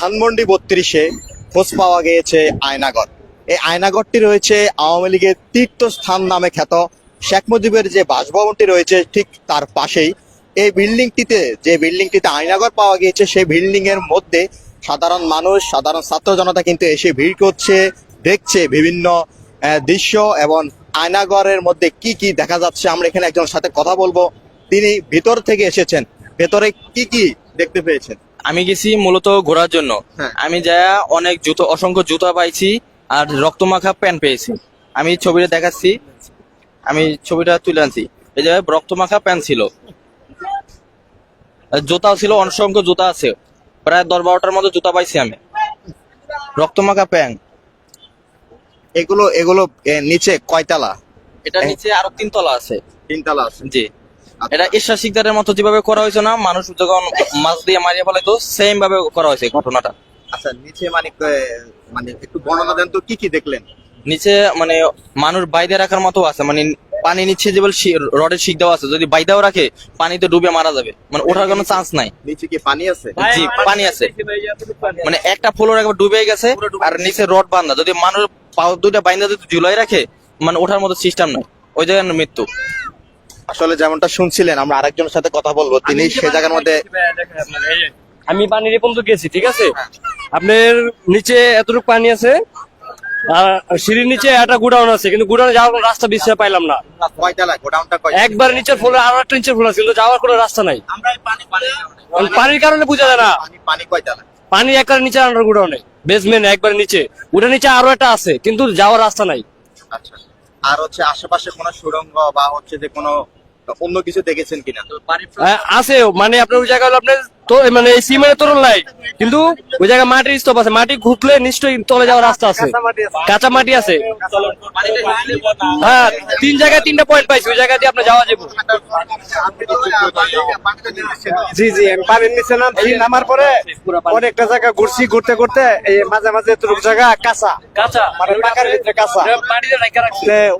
ধানমন্ডি বত্রিশে খোঁজ পাওয়া গিয়েছে আয়নাগর। এই আয়নাগরটি রয়েছে আওয়ামী লীগের তীর্থস্থান নামে খ্যাত। শেখ মুজিবের যে বাসভবনটি রয়েছে ঠিক তার পাশেই। এই বিল্ডিংটিতে, যে বিল্ডিংটিতে আয়নাগর পাওয়া গিয়েছে, সেই বিল্ডিং এর মধ্যে সাধারণ মানুষ, সাধারণ ছাত্র জনতা কিন্তু এসে ভিড় করছে, দেখছে বিভিন্ন দৃশ্য এবং আয়নাগরের মধ্যে কি কি দেখা যাচ্ছে। আমরা এখানে একজনের সাথে কথা বলব। তিনি ভিতর থেকে এসেছেন। ভেতরে কি কি দেখতে পেয়েছেন? আমি গেছি মূলত ঘোরার জন্য। হ্যাঁ। আমি যা অনেক জুতো অসংখ্য জুতা পাইছি আর রক্তমাখা প্যান্ট পেয়েছি। আমি ছবিটা দেখাচ্ছি। আমি ছবিটা তুলে আনছি। এই জায়গায় রক্তমাখা প্যান্ট ছিল। জুতাও ছিল অসংখ্য জুতা আছে। প্রায় দশ বারোটার মতো জুতা পাইছি আমি। রক্তমাখা প্যান্ট। এগুলো এগুলো নিচে কয়তলা? এটা নিচে আরও তিনতলা আছে। তিনতলা আছে। জি। এটা ঈর্ষা শিকদারের মতো যেভাবে করা হয়েছে না মানুষ যখন মাছ দিয়ে মারিয়ে ফেলে তো সেম ভাবে করা হয়েছে ঘটনাটা। আচ্ছা নিচে মানে মানে একটু বর্ণনা দেন তো কি কি দেখলেন? নিচে মানে মানুষ বাইদে রাখার মতো আছে মানে পানি নিচে যে বল রডের শিক দেওয়া আছে যদি বাইদাও রাখে পানিতে ডুবে মারা যাবে। মানে ওঠার কোনো চান্স নাই। নিচে কি পানি আছে? জি পানি আছে। মানে একটা ফ্লোর একবার ডুবে গেছে আর নিচে রড বান্ধা। যদি মানুষ পাও দুইটা বাইন্দা যদি ঝুলাই রাখে মানে ওঠার মতো সিস্টেম নাই। ওই জায়গায় মৃত্যু। আসলে যেমনটা শুনছিলেন আমরা আরেকজনের সাথে কথা বলব। তিনি সে জায়গার মধ্যে আমি পানির এ পর্যন্ত গেছি ঠিক আছে? আপনার নিচে এতটুকু পানি আছে আর সিঁড়ির নিচে একটা গুডাউন আছে কিন্তু গুডাউনে যাওয়ার কোনো রাস্তা বিশ্বে পাইলাম না। একবার নিচের ফ্লোরে আরও একটা নিচের ফ্লোর আছে কিন্তু যাওয়ার কোনো রাস্তা নাই। পানির কারণে বোঝা যায় না। পানি পানি পানি একবার নিচে আন্ডার গুডাউনে। বেসমেন্ট একবার নিচে। ওটা নিচে আরও একটা আছে কিন্তু যাওয়ার রাস্তা নাই। আচ্ছা। আর হচ্ছে আশেপাশে কোনো সুড়ঙ্গ বা হচ্ছে যে কোনো অন্য কিছু দেখেছেন কিনা? হ্যাঁ, আছে। মানে আপনার ওই জায়গায় হলো আপনার তো মানে এই সিমেন্টের তরল নাই। কিন্তু ওই জায়গায় মাটির স্তূপ আছে। মাটি ঘুরলে নিশ্চয়ই তলে যাওয়ার রাস্তা আছে। কাঁচা মাটি আছে। হ্যাঁ তিন জায়গায় তিনটা পয়েন্ট পাইছি। ওই জায়গা দিয়ে আপনি যাওয়া যাবে। জি জি আমি পানির নিচে নামছি নামার পরে অনেকটা জায়গা ঘুরছি ঘুরতে ঘুরতে। এই মাঝে মাঝে এতটুকু জায়গা কাঁচা। আচ্ছা, মানে পাকার ভিতরে কাঁচা।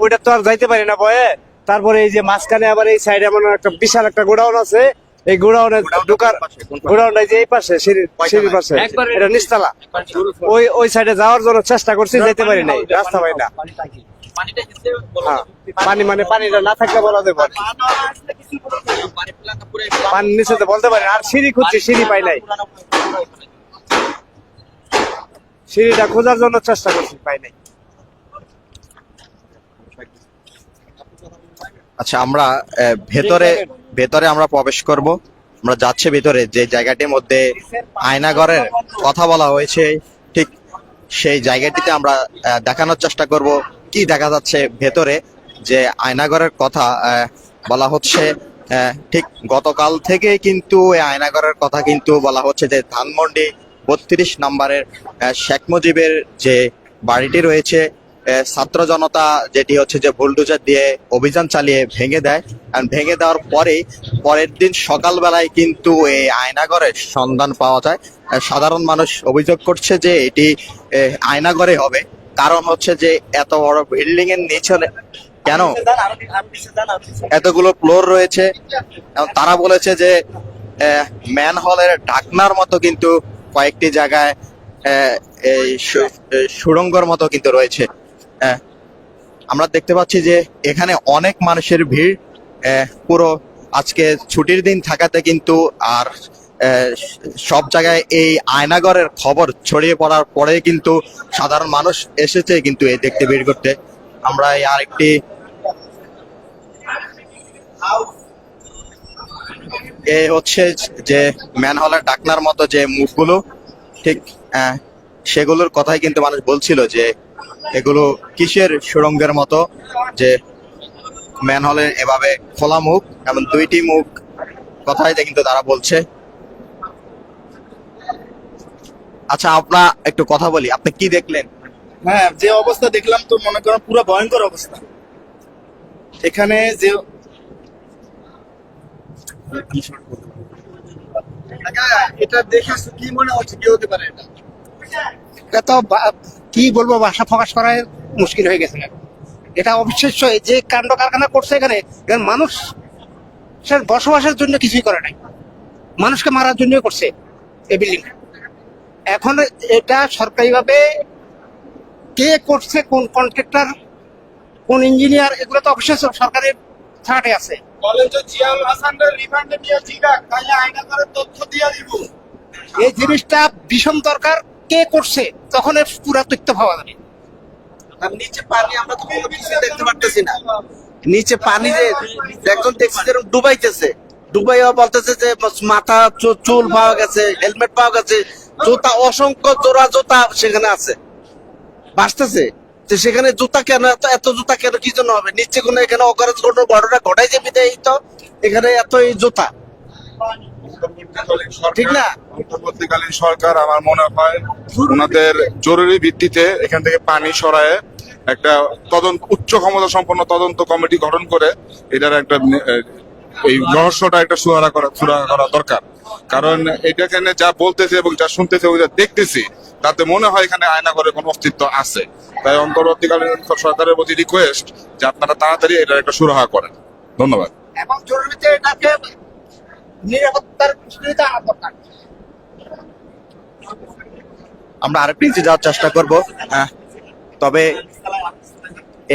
ওইটা তো আর যাইতে পারি না ভয়ে তারপরে এই যে মাঝখানে আবার এই সাইডে এমন একটা বিশাল একটা গোডাউন আছে। এই গোডাউনে ঢোকার গোডাউনটা যে এই পাশে সিঁড়ির সিঁড়ির পাশে। এটা নিচতলা। ওই ওই সাইডে যাওয়ার জন্য চেষ্টা করছি যাইতে পারি নাই। রাস্তা পাই না। হ্যাঁ পানি মানে পানিটা না থাকলে বলা যাবে না। পানি নিচে বলতে পারি আর সিঁড়ি খুঁজছি সিঁড়ি পাই নাই। সিঁড়িটা খোঁজার জন্য চেষ্টা করছি পাই নাই। আচ্ছা আমরা ভেতরে ভেতরে আমরা প্রবেশ করব। আমরা যাচ্ছে ভেতরে, যে জায়গাটির মধ্যে আয়নাগরের কথা বলা হয়েছে, ঠিক সেই জায়গাটিতে আমরা দেখানোর চেষ্টা করব কি দেখা যাচ্ছে ভেতরে, যে আয়নাগরের কথা বলা হচ্ছে ঠিক গতকাল থেকে কিন্তু এই আয়নাগরের কথা কিন্তু বলা হচ্ছে যে ধানমন্ডি বত্রিশ নম্বরের শেখ মুজিবের যে বাড়িটি রয়েছে ছাত্র জনতা যেটি হচ্ছে যে বুলডোজার দিয়ে অভিযান চালিয়ে ভেঙে দেয়। ভেঙে দেওয়ার পরে পরের দিন সকালবেলায় কিন্তু এই আয়নাগরের সন্ধান পাওয়া যায়। সাধারণ মানুষ অভিযোগ করছে যে এটি আহ, আয়নাগরে হবে। কারণ হচ্ছে যে এত বড় বিল্ডিং এর নিচনে কেন? এতগুলো ফ্লোর রয়েছে। তারা বলেছে যে ম্যান হলের ঢাকনার মতো কিন্তু কয়েকটি জায়গায় এই সুড়ঙ্গর মতো কিন্তু রয়েছে। আমরা দেখতে পাচ্ছি যে এখানে অনেক মানুষের ভিড় পুরো আজকে ছুটির দিন থাকাতে কিন্তু আর সব জায়গায় এই আয়নাগরের খবর ছড়িয়ে পড়ার পরে কিন্তু সাধারণ মানুষ এসেছে কিন্তু এই দেখতে ভিড় করতে। আমরা এই আরেকটি এ হচ্ছে যে ম্যানহলের ডাকনার মতো যে মুখগুলো, ঠিক সেগুলোর কথাই কিন্তু মানুষ বলছিল যে এগুলো কিসের সুরঙ্গের মতো? যে ম্যানহলের এভাবে খোলা মুখ এবং দুইটি মুখ কথাই কিন্তু তারা বলছে। আচ্ছা আপনার একটু কথা বলি। আপনি কি দেখলেন? হ্যাঁ যে অবস্থা দেখলাম তো মনে করেন পুরো ভয়ঙ্কর অবস্থা। এখানে যে এটা দেখে কি মনে হচ্ছে? কি হতে পারে এটা? এটা তো কি বলব ভাষা প্রকাশ করা মুশকিল হয়ে গেছে। এটা অবিশ্বাস্য যে কাণ্ড কারখানা করছে এখানে মানুষ বসবাসের জন্য কিছুই করে নাই। মানুষকে মারার জন্য করছে এই বিল্ডিং এখন এটা সরকারিভাবে কে করছে কোন কন্ট্রাক্টর কোন ইঞ্জিনিয়ার এগুলো তো অবশ্যই সরকারের থার্টে আছে। এই জিনিসটা ভীষণ দরকার। কে করছে, তখন এর পুরা তথ্য পাওয়া যাবে। নিচে পানি আমরা তো কোনো কিছু দেখতে পারতেছি না। নিচে পানি যে একজন দেখছি যেরকম ডুবাইতেছে। ডুবাইয়া বলতেছে যে, মাথা চুল পাওয়া গেছে, হেলমেট পাওয়া গেছে, জুতা, অসংখ্য জোড়া জুতা সেখানে আছে। বাঁচতেছে। তো সেখানে জুতা কেন, এত এত জুতা কেন, কি জন্য হবে? নিচে কোনো এখানে অকারজ ঘটনা, ঘটাই যে বিদায় তো, এখানে এত এই জুতা। ঠিক না? অন্তর্বর্তীকালীন সরকার আমার মনে হয় ওনাদের জরুরি ভিত্তিতে এখান থেকে পানি সরায়ে একটা তদন্ত উচ্চ ক্ষমতা সম্পন্ন তদন্ত কমিটি গঠন করে এটার একটা এই রহস্যটা একটা সুরাহা করা সুরাহা করা দরকার। কারণ এটা এখানে যা বলতেছে এবং যা শুনতেছে ওই যা দেখতেছি তাতে মনে হয় এখানে আয়নাগরের কোনো অস্তিত্ব আছে। তাই অন্তর্বর্তীকালীন সরকারের প্রতি রিকোয়েস্ট যে আপনারা তাড়াতাড়ি এটার একটা সুরাহা করেন। ধন্যবাদ। এবং জরুরিতে এটাকে নিরাপত্তার দরকার। আমরা আরেকটু নিচে যাওয়ার চেষ্টা করব তবে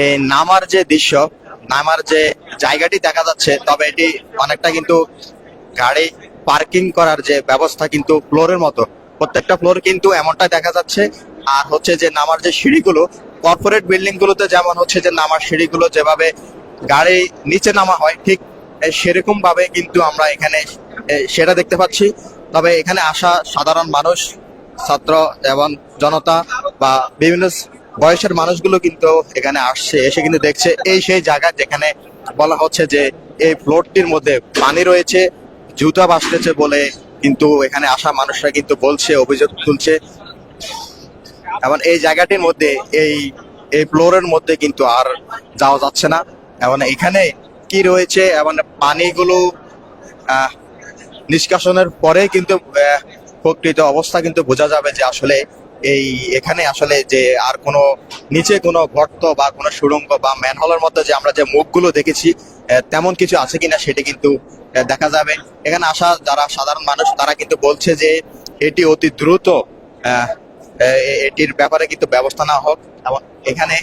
এই নামার যে দৃশ্য, নামার যে জায়গাটি দেখা যাচ্ছে, তবে এটি অনেকটা কিন্তু গাড়ি পার্কিং করার যে ব্যবস্থা কিন্তু ফ্লোরের মতো। প্রত্যেকটা ফ্লোর কিন্তু এমনটাই দেখা যাচ্ছে। আর হচ্ছে যে নামার যে সিঁড়িগুলো, কর্পোরেট বিল্ডিং গুলোতে যেমন হচ্ছে যে নামার সিঁড়িগুলো যেভাবে গাড়ি নিচে নামা হয়, ঠিক সেরকম ভাবে কিন্তু আমরা এখানে সেটা দেখতে পাচ্ছি। তবে এখানে আসা সাধারণ মানুষ, ছাত্র এবং জনতা বা বিভিন্ন বয়সের মানুষগুলো কিন্তু এখানে আসছে, এসে কিন্তু দেখছে। এই সেই জায়গা যেখানে বলা হচ্ছে যে এই ফ্লোরটির মধ্যে পানি রয়েছে, জুতা বাসতেছে বলে কিন্তু এখানে আসা মানুষরা কিন্তু বলছে, অভিযোগ তুলছে। এবং এই জায়গাটির মধ্যে, এই এই ফ্লোরের মধ্যে কিন্তু আর যাওয়া যাচ্ছে না। এবং এখানে কি রয়েছে এবং পানিগুলো নিষ্কাশনের পরে কিন্তু প্রকৃত অবস্থা কিন্তু বোঝা যাবে যে আসলে এই এখানে আসলে যে আর কোনো নিচে কোনো গর্ত বা কোনো সুড়ঙ্গ বা ম্যানহলের মধ্যে যে আমরা যে মুখগুলো দেখেছি তেমন কিছু আছে কিনা সেটি কিন্তু দেখা যাবে। এখানে আসা যারা সাধারণ মানুষ, তারা কিন্তু বলছে যে এটি অতি দ্রুত এটির ব্যাপারে কিন্তু ব্যবস্থা নেওয়া হোক এবং এখানে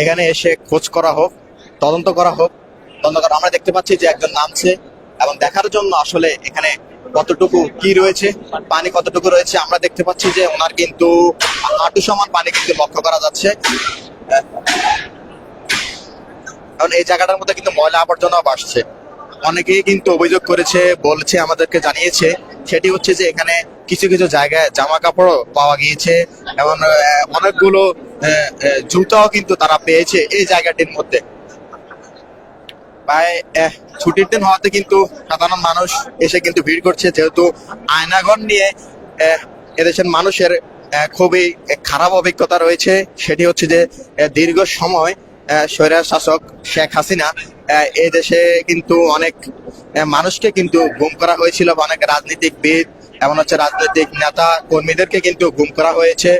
এখানে এসে খোঁজ করা হোক, তদন্ত করা হোক। তদন্ত করা আমরা দেখতে পাচ্ছি যে একজন নামছে এবং দেখার জন্য আসলে এখানে কতটুকু কি রয়েছে, পানি কতটুকু রয়েছে, আমরা দেখতে পাচ্ছি যে ওনার কিন্তু হাঁটু সমান পানি কিন্তু লক্ষ্য করা যাচ্ছে। কারণ এই জায়গাটার মধ্যে কিন্তু ময়লা আবর্জনাও বাসছে অনেকেই কিন্তু অভিযোগ করেছে, বলছে, আমাদেরকে জানিয়েছে। সেটি হচ্ছে যে এখানে কিছু কিছু জায়গায় জামা কাপড়ও পাওয়া গিয়েছে এবং অনেকগুলো জুতাও কিন্তু তারা পেয়েছে এই জায়গাটির মধ্যে। ছুটির দিন হওয়াতে কিন্তু সাধারণ মানুষ এসে কিন্তু ভিড় করছে যেহেতু আয়নাঘর নিয়ে এদেশের মানুষের খুবই খারাপ অভিজ্ঞতা রয়েছে। সেটি হচ্ছে যে দীর্ঘ সময় আহ, স্বৈরার শাসক শেখ হাসিনা এই দেশে কিন্তু অনেক মানুষকে কিন্তু গুম করা হয়েছিল অনেক রাজনীতিকবিদ এমন হচ্ছে রাজনৈতিক নেতা কর্মীদেরকে কিন্তু গুম করা হয়েছে।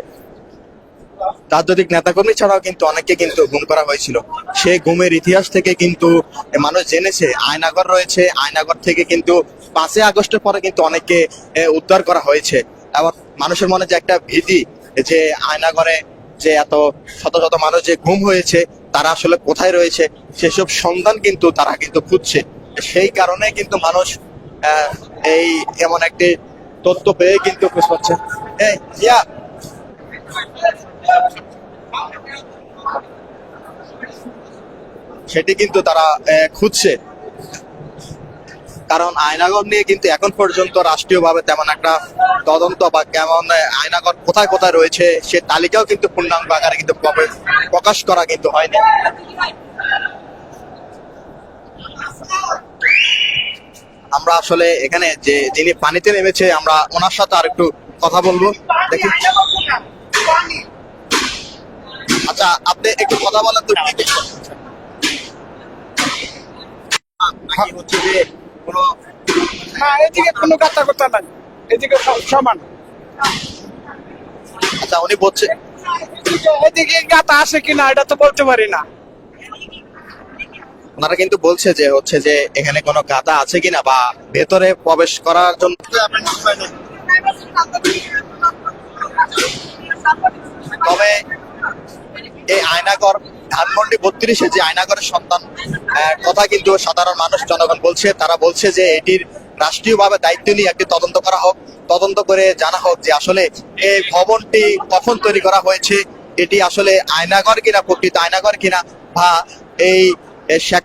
রাজনৈতিক নেতাকর্মী ছাড়াও কিন্তু অনেককে কিন্তু গুম করা হয়েছিল। সেই গুমের ইতিহাস থেকে কিন্তু মানুষ জেনেছে। আয়নাগর রয়েছে। আয়নাগর থেকে কিন্তু পাঁচই আগস্টের পরে কিন্তু অনেককে উদ্ধার করা হয়েছে। আবার মানুষের মনে যে একটা ভীতি যে আয়নাগরে যে এত শত শত মানুষ যে গুম হয়েছে, তারা আসলে কোথায় রয়েছে, সেসব সন্ধান কিন্তু তারা কিন্তু খুঁজছে। সেই কারণে কিন্তু মানুষ এই এমন একটি তথ্য পেয়ে কিন্তু খুঁজ পাচ্ছে জিয়া সেটি কিন্তু তারা খুঁজছে। কারণ আয়নাগর নিয়ে কিন্তু এখন পর্যন্ত রাষ্ট্রীয়ভাবে তেমন একটা তদন্ত বা কেমন আয়নাগর কোথায় কোথায় রয়েছে, সে তালিকাও কিন্তু পূর্ণাঙ্গ আকারে কিন্তু প্রকাশ করা কিন্তু হয়নি। আমরা আসলে এখানে যে, যিনি পানিতে নেমেছে, আমরা ওনার সাথে আর একটু কথা বলব। দেখি। আচ্ছা আপনি একটু কথা বলেন তো কি? হচ্ছে যে কোনো না এদিকে কোনো গাতা কথা নাই এদিকে সমান আচ্ছা উনি বলছে এদিকে গাতা আসে কিনা এটা তো বলতে পারি না ওনারা কিন্তু বলছে যে হচ্ছে যে এখানে কোনো কাদা আছে কিনা বা ভেতরে প্রবেশ করার জন্য তবে এই আয়নাগর, ধানমন্ডি বত্রিশে যে আয়নাগরের সন্তান কথা কিন্তু সাধারণ মানুষ, জনগণ বলছে। তারা বলছে যে এটির রাষ্ট্রীয়ভাবে দায়িত্ব নিয়ে একটি তদন্ত করা হোক। তদন্ত করে জানা হোক যে আসলে এই ভবনটি কখন তৈরি করা হয়েছে, এটি আসলে আয়নাগর কিনা, প্রকৃত আয়নাগর কিনা, বা এই শেখ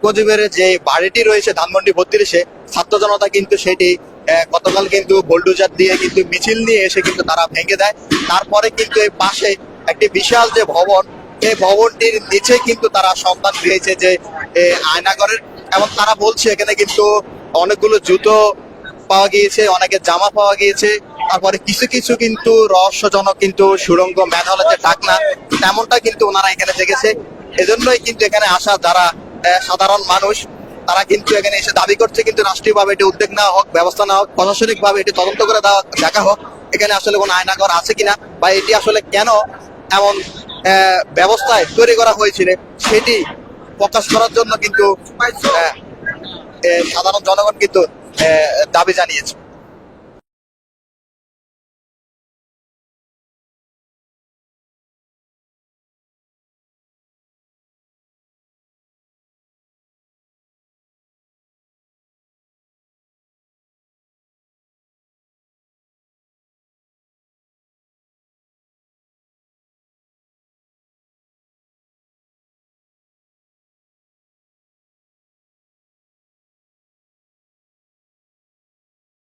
যে বাড়িটি রয়েছে ধানমন্ডি বত্রিশে, ছাত্র জনতা কিন্তু সেটি গতকাল কিন্তু বোল্ডোজার দিয়ে কিন্তু মিছিল নিয়ে এসে কিন্তু তারা ভেঙে দেয়। তারপরে কিন্তু এই পাশে একটি বিশাল যে ভবন, এই ভবনটির নিচে কিন্তু তারা সন্ধান পেয়েছে যে আয়নাগরের এবং তারা বলছে এখানে কিন্তু অনেকগুলো জুতো পাওয়া গিয়েছে, অনেকের জামা পাওয়া গিয়েছে। তারপরে কিছু কিছু কিন্তু রহস্যজনক কিন্তু সুড়ঙ্গ ম্যানহল যে ডাকনা, তেমনটা কিন্তু ওনারা এখানে দেখেছে। এজন্যই কিন্তু এখানে আসা যারা সাধারণ মানুষ, তারা কিন্তু এখানে এসে দাবি করছে কিন্তু রাষ্ট্রীয়ভাবে এটি উদ্যোগ নেওয়া হোক, ব্যবস্থা নেওয়া হোক প্রশাসনিক ভাবে এটি তদন্ত করে দেওয়া দেখা হোক, এখানে আসলে কোনো আয়নাঘর আছে কিনা, বা এটি আসলে কেন এমন ব্যবস্থায় তৈরি করা হয়েছিল, সেটি প্রকাশ করার জন্য কিন্তু সাধারণ জনগণ কিন্তু দাবি জানিয়েছে।